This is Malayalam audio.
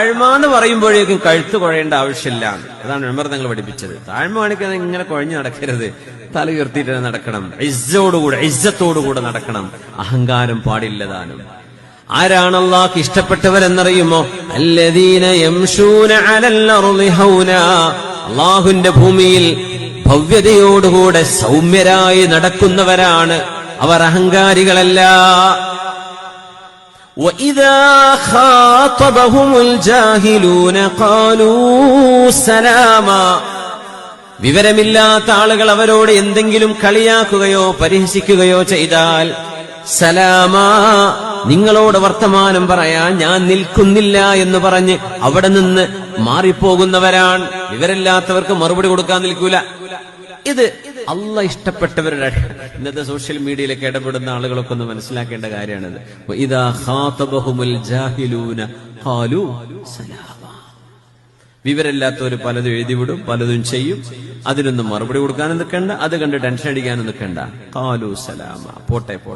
താഴ്മ എന്ന് പറയുമ്പോഴേക്കും കഴുത്ത് കുഴയേണ്ട ആവശ്യമില്ല. അതാണ് ഉമർ തങ്ങൾ പഠിപ്പിച്ചത്. താഴ്മ കാണിക്കുന്നത് ഇങ്ങനെ കുഴഞ്ഞു നടക്കരുത്. തല ഉയർത്തിയിട്ട് നടക്കണം. ഇജ്ജോടുകൂടെ ഇജ്ജത്തോടുകൂടെ നടക്കണം. അഹങ്കാരം പാടില്ലതാനും ആരാണ് അള്ളാഹ് ഇഷ്ടപ്പെട്ടവരെന്നറിയുമോ? അല്ലദീന അള്ളാഹുവിന്റെ ഭൂമിയിൽ ഭവ്യതയോടുകൂടെ സൗമ്യരായി നടക്കുന്നവരാണ്. അവർ അഹങ്കാരികളല്ല. وإذا خاطبهم الجاهلون قالوا سلاما വിവരമില്ലാത്ത ആളുകൾ അവരോട് എന്തെങ്കിലും കളിയാക്കുകയോ പരിഹസിക്കുകയോ ചെയ്താൽ സലാമ നിങ്ങളോട് വർത്തമാനം പറയാൻ ഞാൻ നിൽക്കുന്നില്ല എന്ന് പറഞ്ഞ് അവിടെ നിന്ന് മാറിപ്പോകുന്നവരാണ് വിവരമില്ലാത്തവർക്ക് മറുപടി കൊടുക്കാൻ നിൽക്കൂല ഇത് അല്ല ഇഷ്ടപ്പെട്ടവരുടെ ഇന്നത്തെ സോഷ്യൽ മീഡിയയിലൊക്കെ ഇടപെടുന്ന ആളുകളൊക്കെ ഒന്ന് മനസ്സിലാക്കേണ്ട കാര്യമാണിത്. ഇതാ വിവരമില്ലാത്തവർ പലതും എഴുതിവിടും പലതും ചെയ്യും. അതിനൊന്നും മറുപടി കൊടുക്കാനും നിൽക്കണ്ട അത് കണ്ട് ടെൻഷൻ അടിക്കാനും നിൽക്കണ്ട. കാലു സലാമ. പോട്ടെ പോട്ടെ.